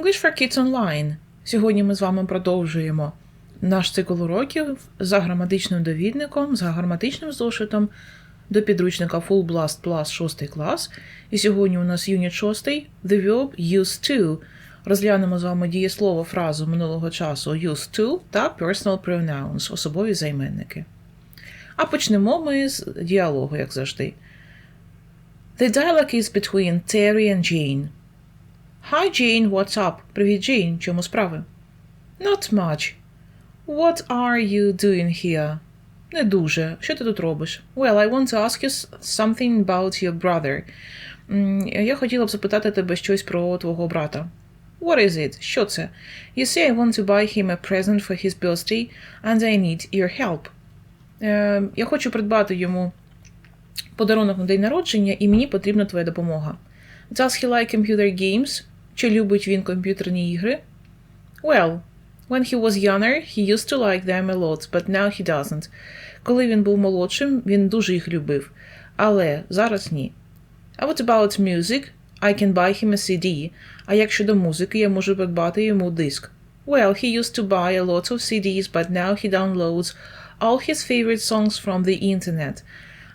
English for Kids Online. Сьогодні ми з вами продовжуємо наш цикл уроків за граматичним довідником, за граматичним зошитом до підручника Full Blast Plus 6 клас. І сьогодні у нас юніт 6 The verb used to. Розглянемо з вами дієслово фразу минулого часу used to та personal pronouns, особові займенники. А почнемо ми з діалогу, як завжди. The dialogue is between Terry and Jane. Hi Jane, what's up? Привіт, Джейн, чому справи? Not much. What are you doing here? Не дуже. Що ти тут робиш? Well, I want to ask you something about your brother. Я хотіла б запитати тебе щось про твого брата. What is it? Що це? You say I want to buy him a present for his birthday and I need your help. Е, я хочу придбати йому подарунок на день народження, і мені потрібна твоя допомога. Does he like computer games? Чи любить він комп'ютерні ігри? Well, when he was younger, he used to like them a lot, but now he doesn't. Коли він був молодшим, він дуже їх любив, але зараз ні. А what about music? I can buy him a CD. А як щодо музики, я можу придбати йому диск. Well, he used to buy a lot of CDs, but now he downloads all his favorite songs from the internet.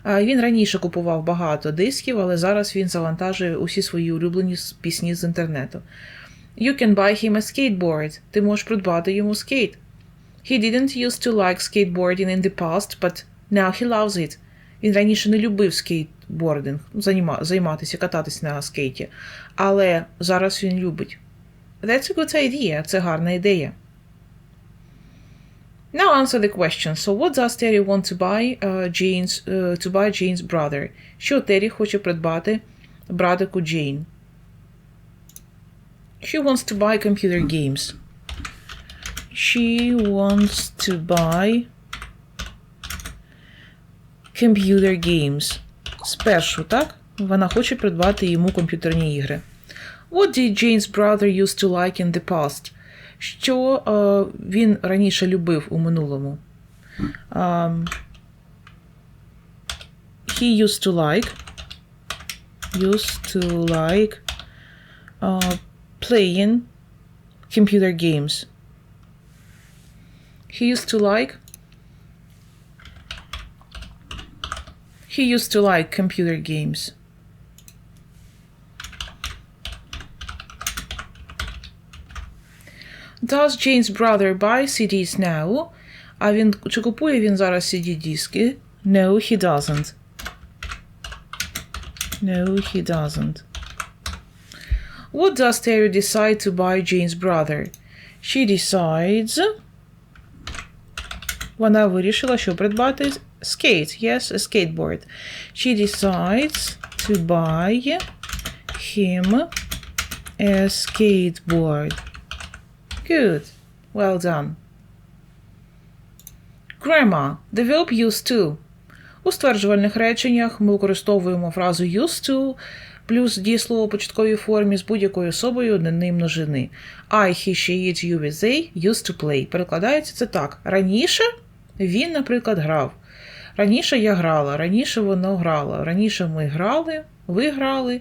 Він раніше купував багато дисків, але зараз він завантажує усі свої улюблені пісні з інтернету. You can buy him a skateboard. Ти можеш придбати йому скейт. He didn't used to like skateboarding in the past, but now he loves it. Він раніше не любив скейтбординг, займа- займатися, кататися на скейті, але зараз він любить. That's a good idea. Це гарна ідея. Now answer the question. So what does Terry want to buy uh, Jane's uh, to buy Jane's brother? Що Террі хоче придбати братику Джейн? She wants to buy computer games. She wants to buy computer games. Спершу, так? Вона хоче придбати йому комп'ютерні ігри. What did Jane's brother used to like in the past? Що е, він раніше любив у минулому? Um, he used to like used to like uh, playing computer games. He used to like he used to like computer games. Does Jane's brother buy CDs now? А він чи купує він зараз CD-диски? No, he doesn't. No, he doesn't. What does Terry decide to buy Jane's brother? She decides. Вона вирішила, що придбати skate. Yes, a skateboard. She decides to buy him a skateboard. Good. Well done. Grammar. Verb used to. У стверджувальних реченнях ми використовуємо фразу used to плюс дієслово у початковій формі з будь-якою особою однини множини. I, he, she, it, you, with they used to play. Перекладається це так. Раніше він, наприклад, грав. Раніше я грала, раніше воно грало. Раніше ми грали, ви грали,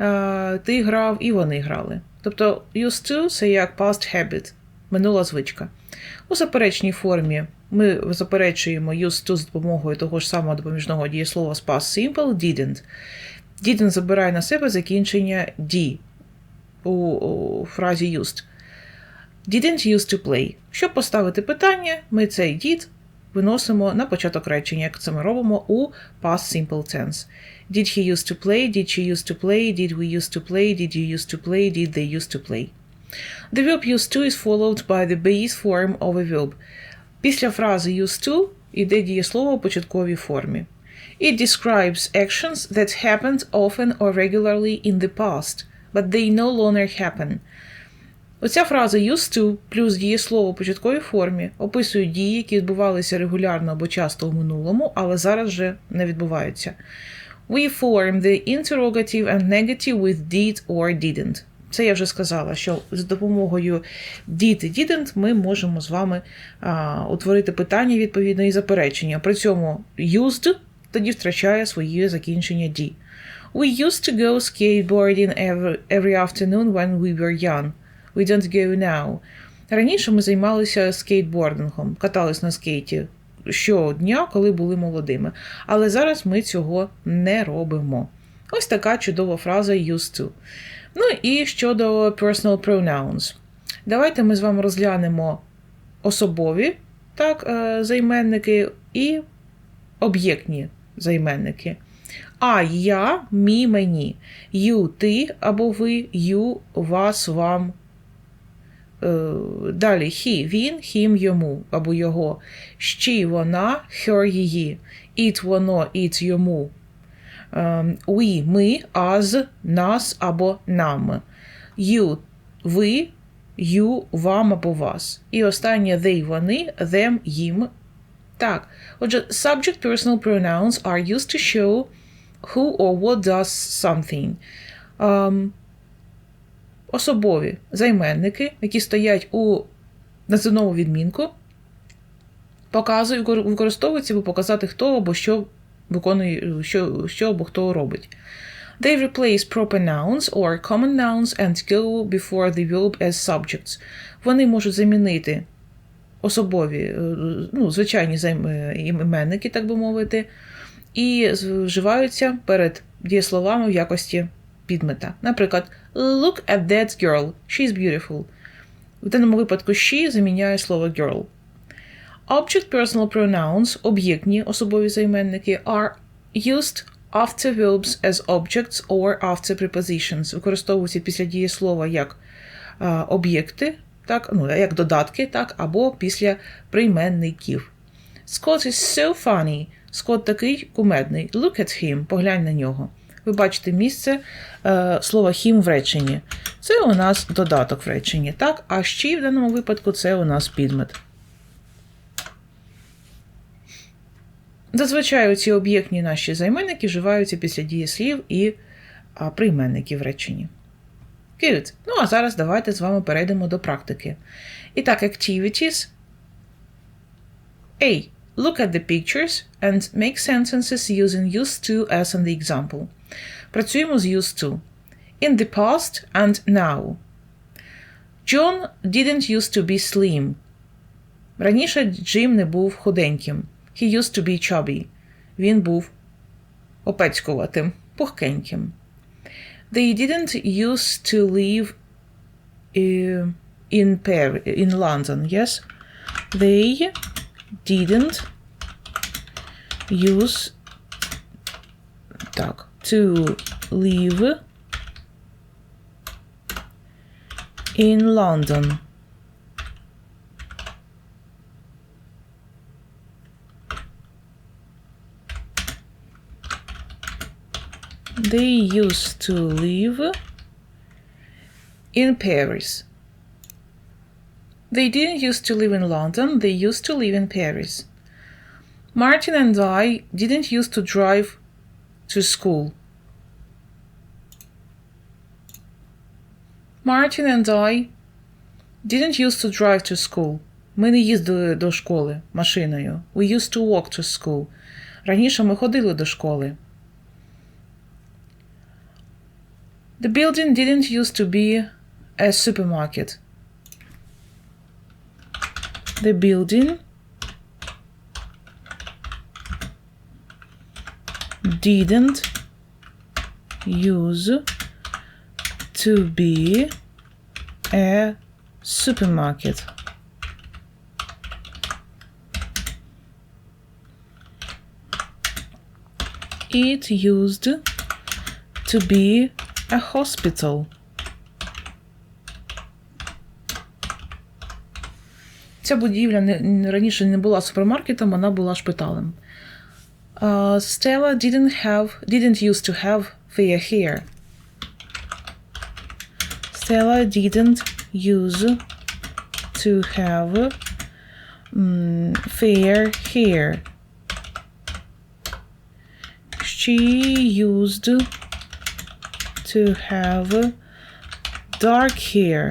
е, ти грав і вони грали. Тобто used to це як past habit, минула звичка. У заперечній формі ми заперечуємо used to з допомогою того ж самого допоміжного дієслова з past simple didn't. Didn't забирає на себе закінчення D у, фразі used. Didn't used to play. Щоб поставити питання, ми цей did виносимо на початок речення, як це ми робимо у past simple tense. Did he used to play? Did she used to play? Did we used to play? Did you used to play? Did they used to play? The verb used to is followed by the base form of a verb. Після фрази used to йде дієслово у початковій формі. It describes actions that happened often or regularly in the past, but they no longer happen. Оця фраза used to плюс дієслово початковій формі описують дії, які відбувалися регулярно або часто у минулому, але зараз вже не відбуваються. We form the interrogative and negative with did or didn't. Це я вже сказала, що з допомогою did і didn't ми можемо з вами а, утворити питання відповідно і заперечення. При цьому used тоді втрачає своє закінчення D. We used to go skateboarding every, every afternoon when we were young. We don't go now. Раніше ми займалися скейтбордингом, катались на скейті щодня, коли були молодими. Але зараз ми цього не робимо. Ось така чудова фраза used to. Ну і щодо personal pronouns. Давайте ми з вами розглянемо особові так, е, займенники і об'єктні займенники. А, я, мі, мені. Ю, ти або ви, ю, вас, вам. Е, Далі he, він, him, йому або його. She, вона, her, її. It, воно, it, йому. Ем, We, ми, us, нас або нам. You, ви, you, вам або вас. І останнє they, вони, them, їм. Так. Отже, subject personal pronouns are used to show who or what does something. Ем, особові займенники, які стоять у називному відмінку, показують, використовуються, аби показати, хто або що виконує, що, що або хто робить. They replace proper nouns or common nouns and go before the verb as subjects. Вони можуть замінити особові, е, ну, звичайні е, іменники, так би мовити, і вживаються перед дієсловами в якості підмета. Наприклад, look at that girl, she's beautiful. В даному випадку she заміняє слово girl. Object personal pronouns, об'єктні особові займенники, are used after verbs as objects or after prepositions. Використовуються після дієслова як е, об'єкти, так, ну, як додатки, так, або після прийменників. Scott is so funny. Скотт такий кумедний. Look at him. Поглянь на нього. Ви бачите місце е, слова him в реченні. Це у нас додаток в реченні, так? А ще в даному випадку це у нас підмет. Зазвичай ці об'єктні наші займенники вживаються після дієслів і прийменників в реченні. Good. Ну, а зараз давайте з вами перейдемо до практики. І так, activities. A. Look at the pictures and make sentences using used to as in the example. Працюємо з used to. In the past and now. John didn't used to be slim. Раніше Джим не був худеньким. He used to be chubby. Він був опецькуватим, пухкеньким. They didn't used to live uh, in Paris, in London, yes? They didn't use так, to live in London. They used to live in Paris. They didn't used to live in London, they used to live in Paris. Martin and I didn't used to drive to school. Martin and I didn't used to drive to school. Ми не їздили до школи машиною. We used to walk to school. Раніше ми ходили до школи. The building didn't used to be a supermarket. The building didn't use to be a supermarket. It used to be a hospital. Ця будівля не, раніше не була супермаркетом, вона була шпиталем. Uh, Stella didn't have didn't used to have fair hair. Stella didn't use to have um, fair hair. She used to have dark hair.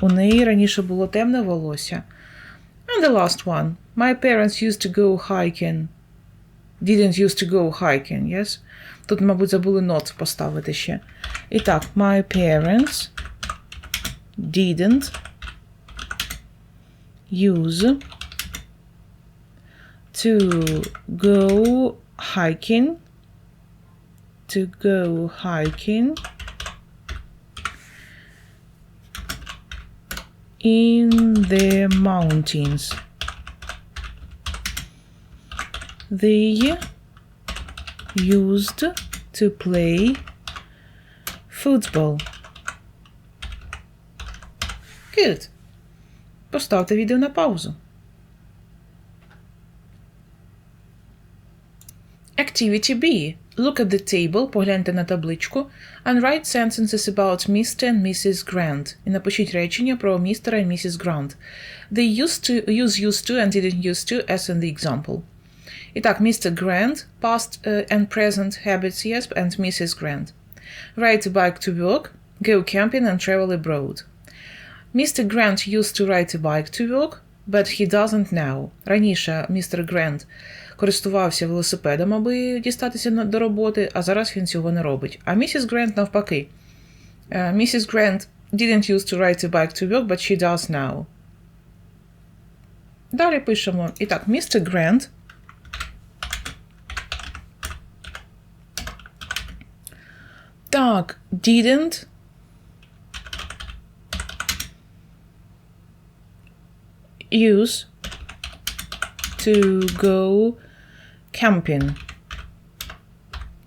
У неї раніше було темне волосся. And the last one. My parents used to go hiking. Didn't used to go hiking, yes? Тут, мабуть, забули not поставити ще. І так, my parents didn't use to go hiking to go hiking in the mountains. They used to play football. Good. Поставте відео на паузу. Activity B. Look at the table, погляньте на табличку, and write sentences about Mr. and Mrs. Grant. І напишіть речення про містера і місіс Грант. They used to use used to and didn't used to as in the example. І так, Mr. Grant, past uh, and present habits, yes, and Mrs. Grant. Ride a bike to work, go camping and travel abroad. Mr. Grant used to ride a bike to work, but he doesn't now. Раніше містер Грант користувався велосипедом, аби дістатися до роботи, а зараз він цього не робить. А місіс Грант навпаки. Е, Місіс Грант didn't used to ride a bike to work, but she does now. Далі пишемо. І так, містер Грант Так, didn't use to go camping.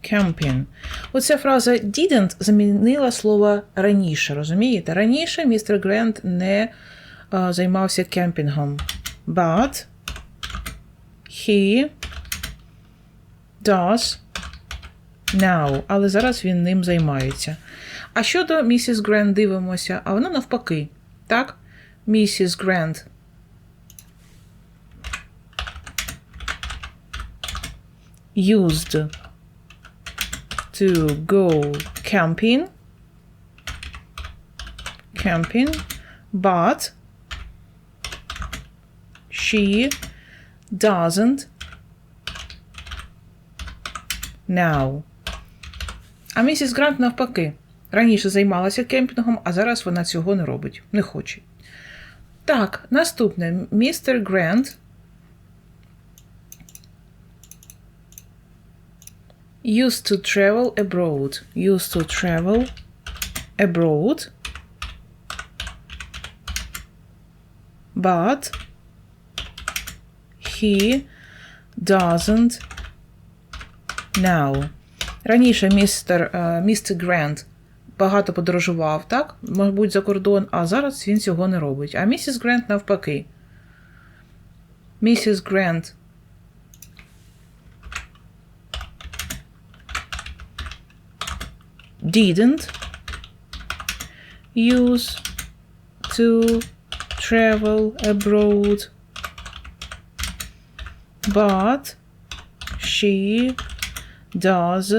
Camping. Оця фраза didn't замінила слово раніше, розумієте? Раніше містер Грент не а, займався кемпінгом. But he does now. Але зараз він ним займається. А щодо місіс Грент дивимося, а вона навпаки. Так? Місіс Грент used to go camping. Camping but she doesn't now. А місіс Грант навпаки раніше займалася кемпінгом а зараз вона цього не робить не хоче. Так наступне. Містер Грант used to travel abroad. Used to travel abroad. But he doesn't now. Раніше містер, е, містер Грант багато подорожував, так? Мабуть, за кордон, а зараз він цього не робить. А місіс Грант навпаки. Місіс Грант didn't use to travel abroad, but she does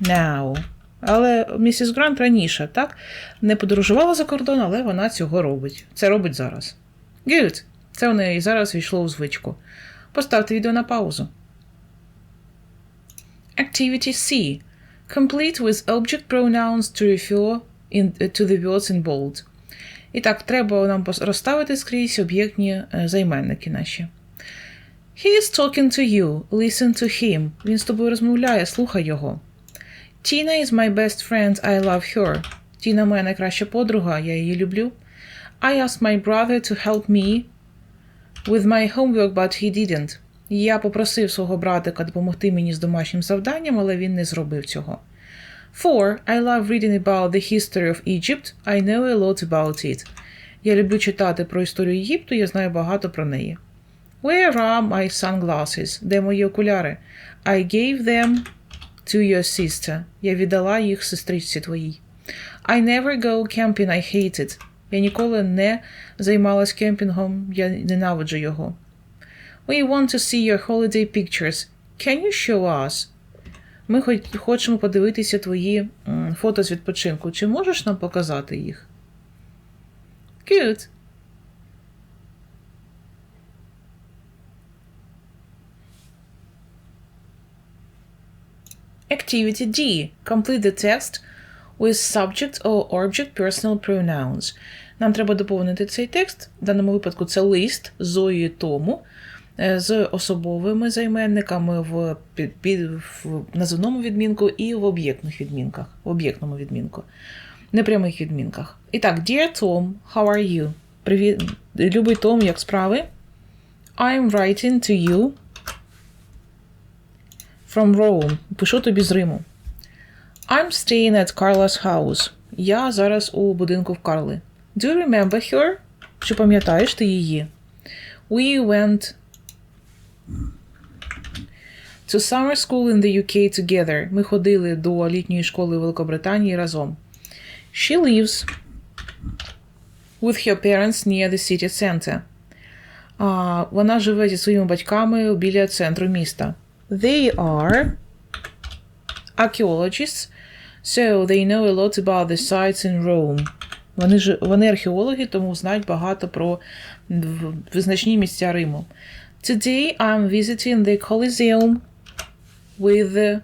now. Але місіс Грант раніше, так? Не подорожувала за кордон, але вона цього робить. Це робить зараз. Good. Це у неї зараз війшло у звичку. Поставте відео на паузу. Activity C. Complete with object pronouns to refer in, to the words in bold. І так, треба нам пос- розставити скрізь об'єктні е, займенники наші. He is talking to you. Listen to him. Він з тобою розмовляє, слухай його. Tina is my best friend. I love her. Тіна моя найкраща подруга, я її люблю. I asked my brother to help me with my homework, but he didn't. Я попросив свого братика допомогти мені з домашнім завданням, але він не зробив цього. 4. I love reading about the history of Egypt. I know a lot about it. Я люблю читати про історію Єгипту, я знаю багато про неї. Where are my sunglasses? Де мої окуляри? I gave them to your sister. Я віддала їх сестричці твоїй. I never go camping, I hate it. Я ніколи не займалась кемпінгом, я ненавиджу його. We want to see your holiday pictures. Can you show us? Ми хочемо подивитися твої фото з відпочинку. Чи можеш нам показати їх? Good. Activity D. Complete the text with subject or object personal pronouns. Нам треба доповнити цей текст. В даному випадку це лист Зої Тому з особовими займенниками в, під, під, в називному відмінку і в об'єктних відмінках, в об'єктному відмінку, непрямих відмінках. І так, Dear Tom, how are you? Привіт, любий Том, як справи? I'm writing to you from Rome. Пишу тобі з Риму. I'm staying at Carla's house. Я зараз у будинку в Карли. Do you remember her? Чи пам'ятаєш ти її? We went to summer school in the UK together. Ми ходили до літньої школи Великобританії разом. She lives with her parents near the city center. А, вона живе зі своїми батьками біля центру міста. They are archaeologists, so they know a lot about the sites in Rome. Вони ж вони археологи, тому знають багато про визначні місця Риму. Today I'm visiting the Colosseum with the-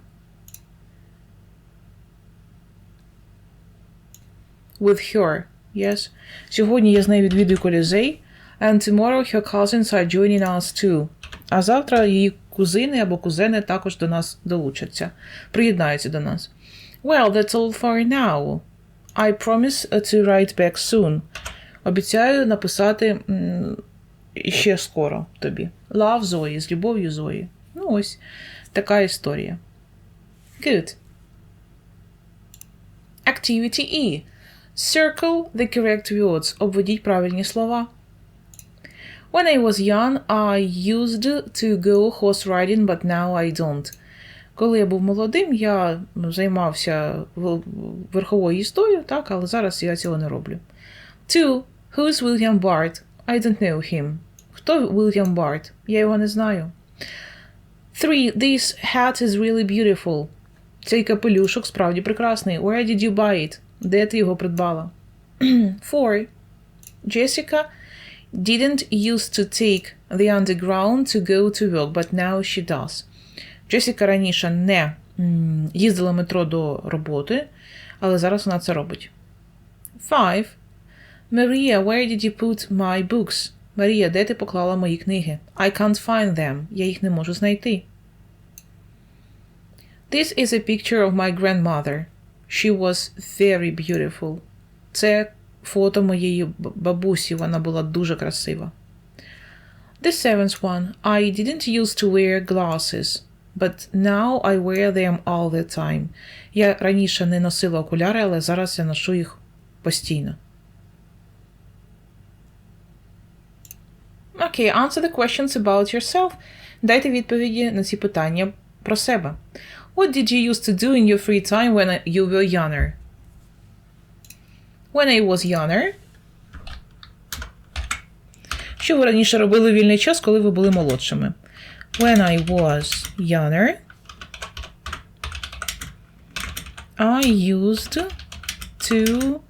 with her. Yes. Сьогодні я з нею відвідую Колізей, and tomorrow her cousins are joining us too. А завтра її кузини або кузени також до нас долучаться, приєднаються до нас. Well, that's all for now. I promise to write back soon. Обіцяю написати м, ще скоро тобі. Love Зої, з любов'ю Зої. Ну ось така історія. Good. Activity E. Circle the correct words. Обведіть правильні слова. When I was young, I used to go horse riding, but now I don't. Коли я був молодим, я займався верховою їздою, так, але зараз я цього не роблю. Two. Who's William Bart? I don't know him. Хто William Bart? Я його не знаю. Three. This hat is really beautiful. Цей капелюшок справді прекрасний. Where did you buy it? Де ти його придбала? Four. Jessica didn't used to take the underground to go to work, but now she does. Джесіка раніше не їздила метро до роботи, але зараз вона це робить. Five. Maria, where did you put my books? Марія, де ти поклала мої книги? I can't find them. Я їх не можу знайти. This is a picture of my grandmother. She was very beautiful. Це фото моєї бабусі, вона була дуже красива. The seventh one. I didn't used to wear glasses, but now I wear them all the time. Я раніше не носила окуляри, але зараз я ношу їх постійно. Окей, answer the questions about yourself. Дайте відповіді на ці питання про себе. What did you used to do in your free time when you were younger? When I was younger. Що ви раніше робили вільний час, коли ви були молодшими? When I was younger, I used to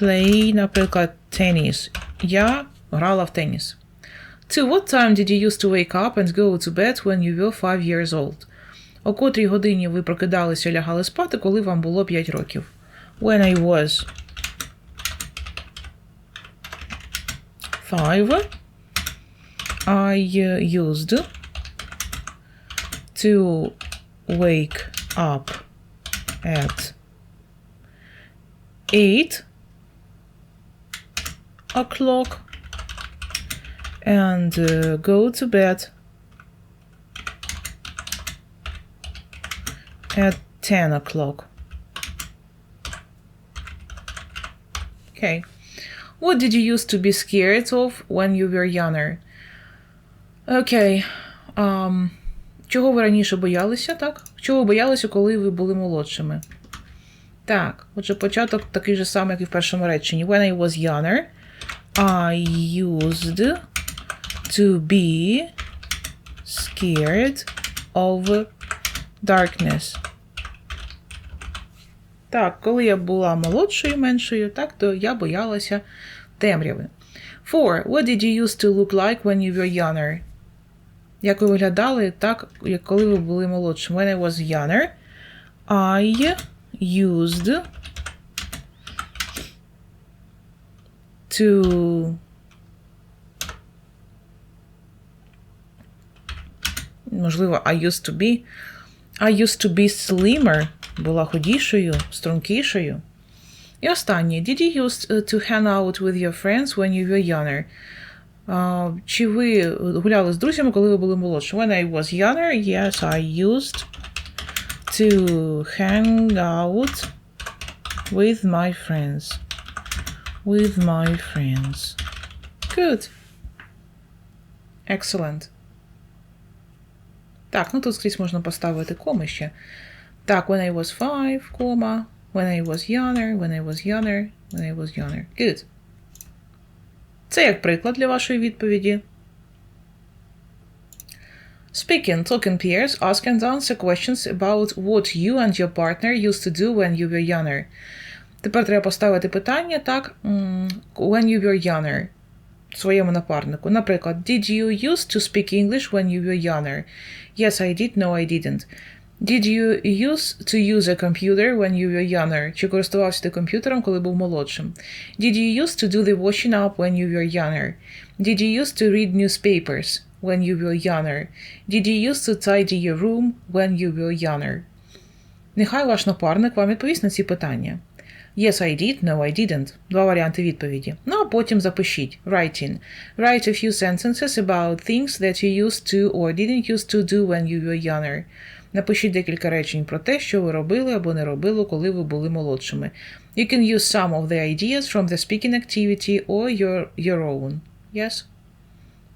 play, наприклад, tennis. Я грала в теніс. To what time did you used to wake up and go to bed when you were five years old? О котрій годині ви прокидалися і лягали спати, коли вам було 5 років? When I was five, I uh, used to wake up at eight o'clock and uh, go to bed at 10 o'clock. Okay. What did you used to be scared of when you were younger? Окей. Um, чого ви раніше боялися, так? Чого боялися, коли ви були молодшими? Так, отже, початок такий же самий, як і в першому реченні. When I was younger, I used to be scared of darkness. Так, коли я була молодшою меншою, так, то я боялася темряви. 4. What did you used to look like when you were younger? Як ви виглядали так, як коли ви були молодшим? When I was younger, I used to Можливо, I used to be. I used to be slimmer. Була худішою, стрункішою. І останнє. Did you used uh, to hang out with your friends when you were younger? А, чи ви гуляли з друзями, коли ви були молодші? When I was younger, yes, I used to hang out with my friends. With my friends. Good. Excellent. Так, ну тут скрізь можна поставити коми ще. Так, when I was five, кома. When I was younger, when I was younger, when I was younger. Good. Це як приклад для вашої відповіді. Speaking, talking pairs, ask and answer questions about what you and your partner used to do when you were younger. Тепер треба поставити питання так. When you were younger. Своєму напарнику. Наприклад, Did you used to speak English when you were younger? Yes, I did. No, I didn't. Did you use to use a computer when you were younger? Чи користувався ти комп'ютером, коли був молодшим? Did you used to do the washing up when you were younger? Did you used to read newspapers when you were younger? Did you used to tidy your room when you were younger? Нехай ваш напарник вам відповість на ці питання. Yes, I did. No, I didn't. Два варіанти відповіді. Ну, а потім запишіть. Writing. Write a few sentences about things that you used to or didn't used to do when you were younger. Напишіть декілька речень про те, що ви робили або не робили, коли ви були молодшими. You can use some of the ideas from the speaking activity or your, your own. Yes?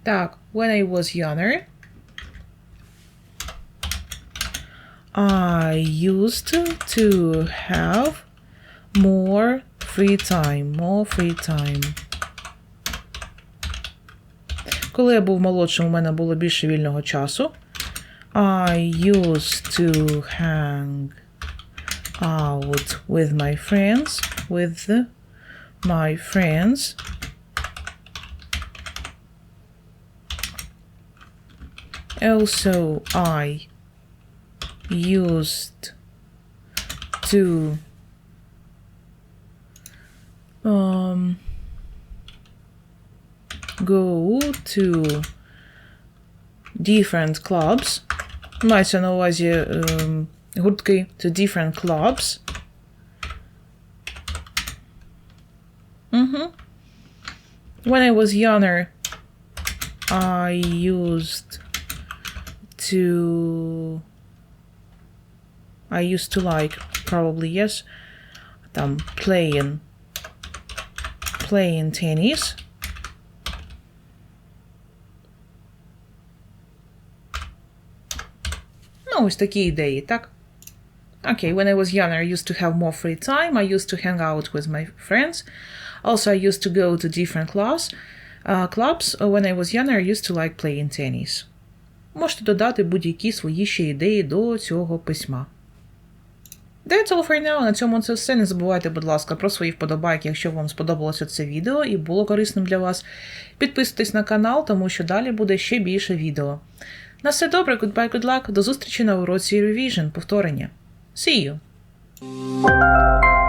Так, when I was younger, I used to have more free time. More free time. Коли я був молодшим, у мене було більше вільного часу. I used to hang out with my friends. With my friends. Also, I used to um, go to different clubs. Мається на увазі ем, гуртки to different clubs. Угу. When I was younger, I used to I used to like probably yes там playing playing tennis. Ну, ось такі ідеї, так? Okay, when I was younger, I used to have more free time. I used to hang out with my friends. Also, I used to go to different class, uh, clubs. When I was younger, I used to like playing tennis. Можете додати будь-які свої ще ідеї до цього письма. That's all for now. На цьому це все. Не забувайте, будь ласка, про свої вподобайки, якщо вам сподобалося це відео і було корисним для вас. Підписуйтесь на канал, тому що далі буде ще більше відео. На все добре, goodbye, good luck. До зустрічі на уроці Revision, повторення. See you!